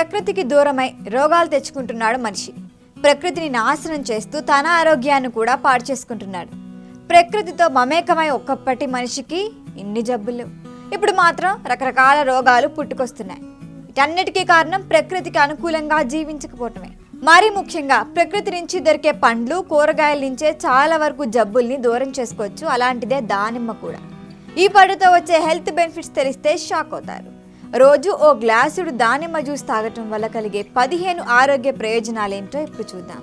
ప్రకృతికి దూరమై రోగాలు తెచ్చుకుంటున్నాడు మనిషి. ప్రకృతిని నాశనం చేస్తూ తన ఆరోగ్యాన్ని కూడా పాడు చేసుకుంటున్నాడు. ప్రకృతితో మమేకమై ఒక్కప్పటి మనిషికి ఇన్ని జబ్బులు ఇప్పుడు మాత్రం రకరకాల రోగాలు పుట్టుకొస్తున్నాయి. వీటన్నిటికీ కారణం ప్రకృతికి అనుకూలంగా జీవించకపోవటమే. మరీ ముఖ్యంగా ప్రకృతి నుంచి దొరికే పండ్లు కూరగాయల నుంచే చాలా వరకు జబ్బుల్ని దూరం చేసుకోవచ్చు. అలాంటిదే దానిమ్మ కూడా. ఈ పండుతో వచ్చే హెల్త్ బెనిఫిట్స్ తెలిస్తే షాక్ అవుతారు. రోజు ఓ గ్లాసుడు దానిమ్మ జ్యూస్ తాగటం వల్ల కలిగే పదిహేను ఆరోగ్య ప్రయోజనాలేంటో ఇప్పుడు చూద్దాం.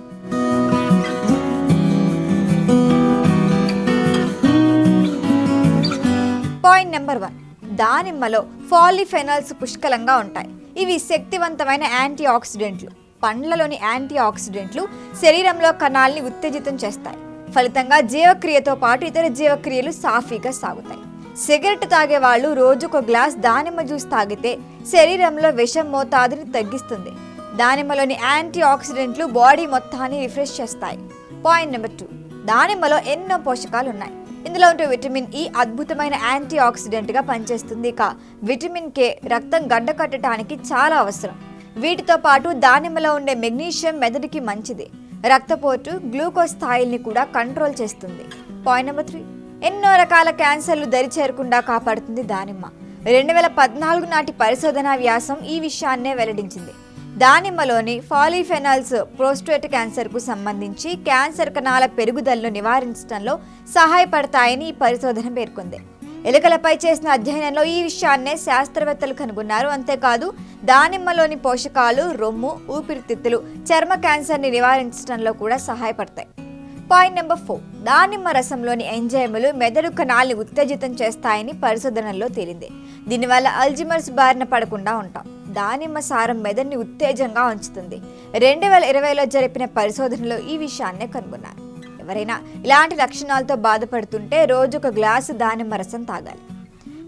Point number one. దానిమ్మలో ఫాలిఫెనాల్స్ పుష్కలంగా ఉంటాయి. ఇవి శక్తివంతమైన యాంటీ ఆక్సిడెంట్లు పండ్లలోని యాంటీ ఆక్సిడెంట్లు శరీరంలో కణాల్ని ఉత్తేజితం చేస్తాయి. ఫలితంగా జీవక్రియతో పాటు ఇతర జీవక్రియలు సాఫీగా సాగుతాయి. సిగరెట్ తాగే వాళ్ళు రోజుకొక గ్లాస్ దానిమ్మ జ్యూస్ తాగితే శరీరంలో విషం మోతాదుని తగ్గిస్తుంది. దానిమ్మలోని యాంటీ ఆక్సిడెంట్లు బాడీ మొత్తాన్ని రిఫ్రెష్ చేస్తాయి. Point number two. దానిమ్మలో ఎన్నో పోషకాలు ఉన్నాయి ఇందులో ఉంటే విటమిన్ ఈ అద్భుతమైన యాంటీ ఆక్సిడెంట్గా పనిచేస్తుంది. ఇక విటమిన్ కే రక్తం గడ్డ కట్టడానికి చాలా అవసరం. వీటితో పాటు దానిమ్మలో ఉండే మెగ్నీషియం మెదడుకి మంచిది. రక్తపోటు గ్లూకోజ్ స్థాయిల్ని కూడా కంట్రోల్ చేస్తుంది. Point number three. ఎన్నో రకాల క్యాన్సర్లు దరి చేరకుండా కాపాడుతుంది దానిమ్మ. రెండు వేల పద్నాలుగు నాటి పరిశోధనా వ్యాసం ఈ విషయాన్నే వెల్లడించింది. దానిమ్మలోని ఫాలిఫెనాల్స్ ప్రోస్టేట్ క్యాన్సర్కు సంబంధించి క్యాన్సర్ కణాల పెరుగుదలను నివారించడంలో సహాయపడతాయని ఈ పరిశోధన పేర్కొంది. ఎలుకలపై చేసిన అధ్యయనంలో ఈ విషయాన్నే శాస్త్రవేత్తలు కనుగొన్నారు. అంతేకాదు దానిమ్మలోని పోషకాలు రొమ్ము ఊపిరితిత్తులు చర్మ క్యాన్సర్ని నివారించడంలో కూడా సహాయపడతాయి. Point number four. దానిమ్మ రసంలోని ఎంజైములు మెదడు కణాల్ని ఉత్తేజితం చేస్తాయని పరిశోధనల్లో తేలింది. దీనివల్ల అల్జిమర్స్ బారిన పడకుండా ఉంటాం. దానిమ్మ సారం మెదడుని ఉత్తేజంగా ఉంచుతుంది. రెండు వేల ఇరవైలో జరిపిన పరిశోధనలో ఈ విషయాన్నే కనుగొన్నారు. ఎవరైనా ఇలాంటి లక్షణాలతో బాధపడుతుంటే రోజు ఒక గ్లాసు దానిమ్మ రసం తాగాలి.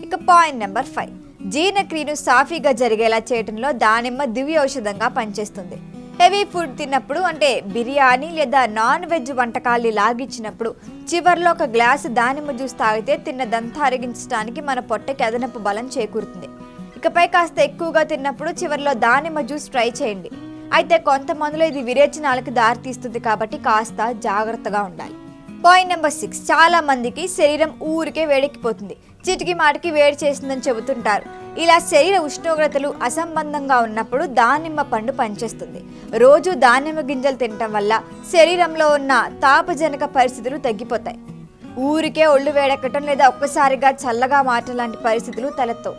ఇక పాయింట్ నెంబర్ ఫైవ్. జీర్ణక్రియను సాఫీగా జరిగేలా చేయడంలో దానిమ్మ దివ్య ఔషధంగా పనిచేస్తుంది. హెవీ ఫుడ్ తిన్నప్పుడు అంటే బిర్యానీ లేదా నాన్ వెజ్ వంటకాలు లాగించినప్పుడు చివర్లో ఒక గ్లాసు దానిమ్మ జ్యూస్ తాగితే తిన్నదంతా అరిగించడానికి మన పొట్టకి అదనపు బలం చేకూరుతుంది. ఇకపై కాస్త ఎక్కువగా తిన్నప్పుడు చివరిలో దానిమ్మ జ్యూస్ ట్రై చేయండి. అయితే కొంతమందిలో ఇది విరేచనాలకు దారితీస్తుంది కాబట్టి కాస్త జాగ్రత్తగా ఉండాలి. Point number six. చాలా మందికి శరీరం ఊరికే వేడెక్కిపోతుంది. చిటికి మాటికి వేడి చేసిందని చెబుతుంటారు. ఇలా శరీర ఉష్ణోగ్రతలు అసంబంధంగా ఉన్నప్పుడు దానిమ్మ పండు పనిచేస్తుంది. రోజు దానిమ్మ గింజలు తినటం వల్ల శరీరంలో ఉన్న తాపజనక పరిస్థితులు తగ్గిపోతాయి. ఊరికే ఒళ్ళు వేడెక్కటం లేదా ఒక్కసారిగా చల్లగా మారటం లాంటి పరిస్థితులు తలెత్తవు.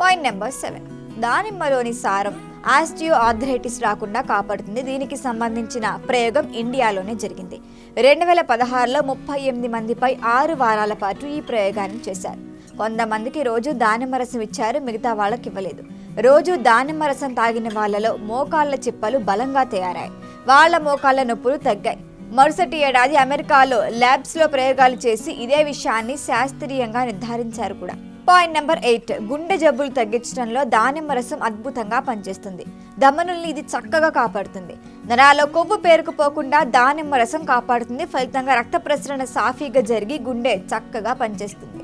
పాయింట్ నెంబర్ సెవెన్ దానిమ్మలోని సారం ఆస్టియో ఆర్థరైటిస్ రాకుండా కాపాడుతుంది. దీనికి సంబంధించిన ప్రయోగం ఇండియాలోనే జరిగింది. రెండు వేల పదహారులో ముప్పై ఎనిమిది మందిపై ఆరు వారాల పాటు ఈ ప్రయోగాన్ని చేశారు. వంద మందికి రోజు దానిమ్మ రసం ఇచ్చారు మిగతా వాళ్ళకి ఇవ్వలేదు. రోజు దానిమ్మ రసం తాగిన వాళ్ళలో మోకాళ్ళ చిప్పలు బలంగా తయారాయి. వాళ్ళ మోకాళ్ళ నొప్పులు తగ్గాయి. మరుసటి ఏడాది అమెరికాలో ల్యాబ్స్లో ప్రయోగాలు చేసి ఇదే విషయాన్ని శాస్త్రీయంగా నిర్ధారించారు కూడా. పాయింట్ నెంబర్ ఎయిట్ గుండె జబ్బులు తగ్గించడంలో దానిమ్మ రసం అద్భుతంగా పనిచేస్తుంది. దమనుల్ని ఇది చక్కగా కాపాడుతుంది. నరాల్లో కొవ్వు పేరుకుపోకుండా దానిమ్మ రసం కాపాడుతుంది. ఫలితంగా రక్త ప్రసరణ సాఫీగా జరిగి గుండె చక్కగా పనిచేస్తుంది.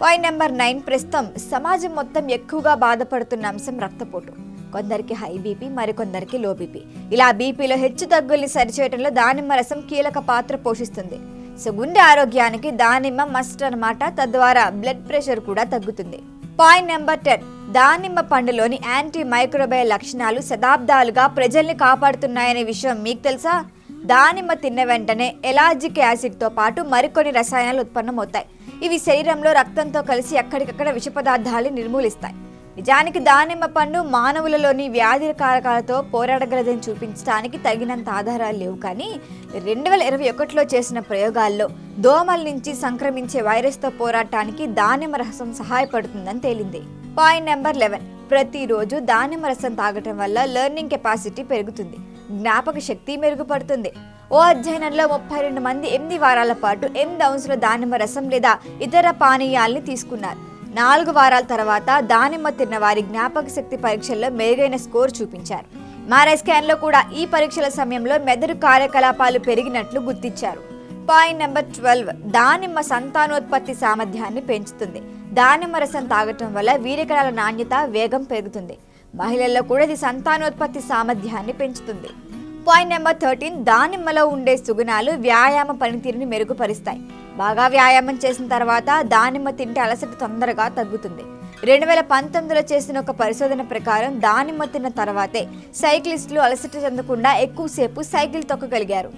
పాయింట్ నెంబర్ నైన్ ప్రస్తుతం సమాజం మొత్తం ఎక్కువగా బాధపడుతున్న అంశం రక్తపోటు. కొందరికి హై బీపీ మరికొందరికి లో బీపీ ఇలా బీపీలో హెచ్చు తగ్గుల్ని సరిచేయడంలో దానిమ్మ రసం కీలక పాత్ర పోషిస్తుంది. సో గుండె ఆరోగ్యానికి దానిమ్మ మస్ట్ అన్నమాట. తద్వారా బ్లడ్ ప్రెషర్ కూడా తగ్గుతుంది. పాయింట్ నెంబర్ టెన్ దానిమ్మ పండులోని యాంటీ మైక్రోబయల్ లక్షణాలు శతాబ్దాలుగా ప్రజల్ని కాపాడుతున్నాయనే విషయం మీకు తెలుసా? దానిమ్మ తిన్న వెంటనే ఎలాజిక్ యాసిడ్తో పాటు మరికొన్ని రసాయనాలు ఉత్పన్నమవుతాయి. ఇవి శరీరంలో రక్తంతో కలిసి ఎక్కడికక్కడ విష పదార్థాలు నిర్మూలిస్తాయి. నిజానికి దానిమ్మ పండు మానవులలోని వ్యాధి కారకాలతో పోరాడగలదని చూపించడానికి తగినంత ఆధారాలు లేవు. కానీ రెండు వేల ఇరవై ఒకటిలో చేసిన ప్రయోగాల్లో దోమల నుంచి సంక్రమించే వైరస్తో పోరాటానికి దానిమ్మ రసం సహాయపడుతుందని తేలింది. Point number eleven. ప్రతిరోజు దానిమ్మ రసం తాగటం వల్ల లెర్నింగ్ కెపాసిటీ పెరుగుతుంది. జ్ఞాపక శక్తి మెరుగుపడుతుంది. ఓ అధ్యయనంలో ముప్పై రెండు మంది ఎనిమిది వారాల పాటు ఎనిమిది అంశుల దానిమ్మ రసం లేదా ఇతర పానీయాల్ని తీసుకున్నారు. నాలుగు వారాల తర్వాత దానిమ్మ తిన్న వారి జ్ఞాపక శక్తి పరీక్షల్లో మెరుగైన స్కోర్ చూపించారు. మారై స్కాన్లో కూడా ఈ పరీక్షల సమయంలో మెదడు కార్యకలాపాలు పెరిగినట్లు గుర్తించారు. పాయింట్ నెంబర్ ట్వెల్వ్ దానిమ్మ సంతానోత్పత్తి సామర్థ్యాన్ని పెంచుతుంది. దానిమ్మ రసం తాగటం వల్ల వీరకణాల నాణ్యత వేగం పెరుగుతుంది. మహిళల్లో కూడా ఇది సంతానోత్పత్తి సామర్థ్యాన్ని పెంచుతుంది. పాయింట్ నెంబర్ థర్టీన్ దానిమ్మలో ఉండే సుగుణాలు వ్యాయామ పనితీరుని మెరుగుపరుస్తాయి. బాగా వ్యాయామం చేసిన తర్వాత దానిమ్మ తింటే అలసట తొందరగా తగ్గుతుంది. రెండు వేల పంతొమ్మిదిలో చేసిన ఒక పరిశోధన ప్రకారం దానిమ్మ తిన్న తర్వాతే సైక్లిస్టులు అలసట చెందకుండా ఎక్కువసేపు సైకిల్ తొక్కగలిగారు.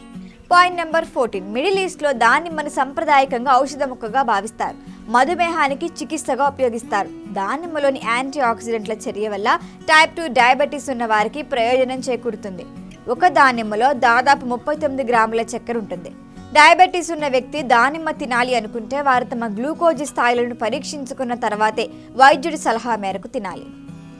పాయింట్ నెంబర్ ఫోర్టీన్ మిడిల్ ఈస్ట్లో దానిమ్మను సంప్రదాయకంగా ఔషధ మొక్కగా భావిస్తారు. మధుమేహానికి చికిత్సగా ఉపయోగిస్తారు. దానిమ్మలోని యాంటీ ఆక్సిడెంట్ల చర్య వల్ల టైప్ టూ డయాబెటీస్ ఉన్న వారికి ప్రయోజనం చేకూరుతుంది. ఒక దానిమ్మలో దాదాపు ముప్పై తొమ్మిది గ్రాముల చక్కెర ఉంటుంది. డయాబెటీస్ ఉన్న వ్యక్తి దానిమ్మ తినాలి అనుకుంటే వారు తమ గ్లూకోజ్ స్థాయిలను పరీక్షించుకున్న తర్వాతే వైద్యుడి సలహా మేరకు తినాలి.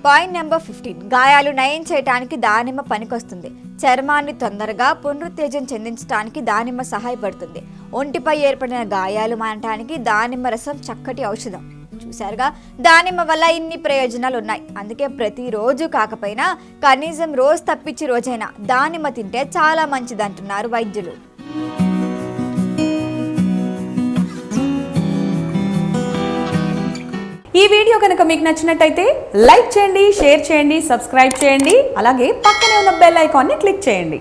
Point number fifteen. గాయాలు నయం చేయడానికి దానిమ్మ పనికొస్తుంది. చర్మాన్ని తొందరగా పునరుత్తేజం చెందించడానికి దానిమ్మ సహాయపడుతుంది. ఒంటిపై ఏర్పడిన గాయాలు మానటానికి దానిమ్మ రసం చక్కటి ఔషధం. చూశారుగా. దానిమ్మ వల్ల ఇన్ని ప్రయోజనాలు ఉన్నాయి అందుకే ప్రతిరోజు కాకపోయినా కనీసం రోజు తప్పించి రోజైనా దానిమ్మ తింటే చాలా మంచిది అంటున్నారు వైద్యులు. ఈ వీడియో కనుక మీకు నచ్చినట్టయితే లైక్ చేయండి షేర్ చేయండి సబ్స్క్రైబ్ చేయండి. అలాగే పక్కనే ఉన్న బెల్ ఐకాన్ని క్లిక్ చేయండి.